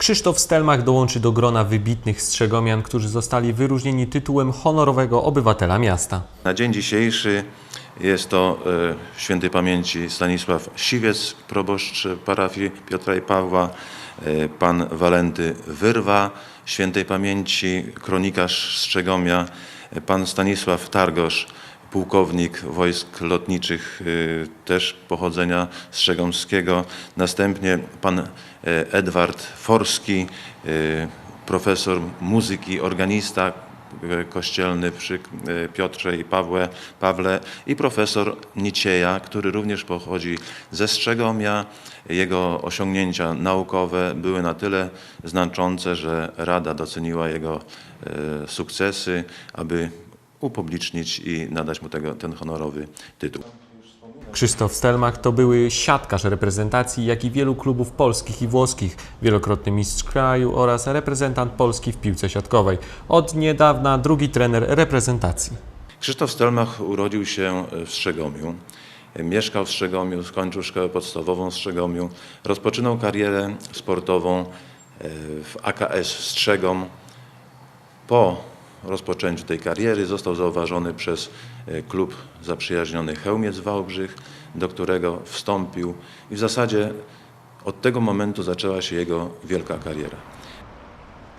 Krzysztof Stelmach dołączy do grona wybitnych strzegomian, którzy zostali wyróżnieni tytułem honorowego obywatela miasta. Na dzień dzisiejszy jest to e, świętej pamięci Stanisław Siwiec, proboszcz parafii Piotra i Pawła, e, pan Walenty Wyrwa, świętej pamięci kronikarz Strzegomia, e, pan Stanisław Targosz, pułkownik wojsk lotniczych, e, też pochodzenia strzegomskiego. Następnie pan e, Edward Forski, e, profesor muzyki, organista, kościelny przy Piotrze i Pawle, Pawle i profesor Nicieja, który również pochodzi ze Strzegomia. Jego osiągnięcia naukowe były na tyle znaczące, że Rada doceniła jego sukcesy, aby upublicznić i nadać mu tego, ten honorowy tytuł. Krzysztof Stelmach to były siatkarz reprezentacji, jak i wielu klubów polskich i włoskich, wielokrotny mistrz kraju oraz reprezentant Polski w piłce siatkowej. Od niedawna drugi trener reprezentacji. Krzysztof Stelmach urodził się w Strzegomiu. Mieszkał w Strzegomiu, skończył szkołę podstawową w Strzegomiu. Rozpoczynał karierę sportową e, w AKS Strzegom. Po rozpoczęciu tej kariery został zauważony przez e, klub zaprzyjaźniony Chełmiec Wałbrzych, do którego wstąpił i w zasadzie od tego momentu zaczęła się jego wielka kariera.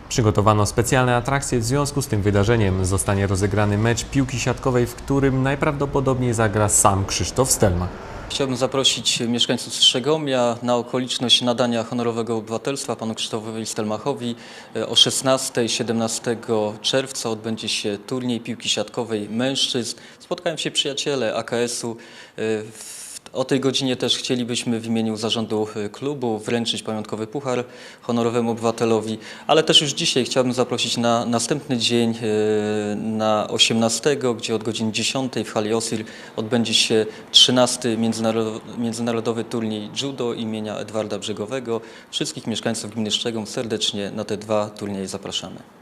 Przygotowano specjalne atrakcje w związku z tym wydarzeniem. Zostanie rozegrany mecz piłki siatkowej, w którym najprawdopodobniej zagra sam Krzysztof Stelmach. Chciałbym zaprosić mieszkańców Strzegomia na okoliczność nadania honorowego obywatelstwa panu Krzysztofowi Stelmachowi. E, O 16-17 czerwca odbędzie się turniej piłki siatkowej mężczyzn. Spotkają się przyjaciele AKS-u. E, w- O tej godzinie też chcielibyśmy w imieniu zarządu e, klubu wręczyć pamiątkowy puchar honorowemu obywatelowi, ale też już dzisiaj chciałbym zaprosić na następny dzień, e, na 18, gdzie od godziny 10 w hali Osir odbędzie się 13 międzynarodowy, międzynarodowy turniej judo imienia Edwarda Brzegowego. Wszystkich mieszkańców gminy Szczegom serdecznie na te dwa turnieje zapraszamy.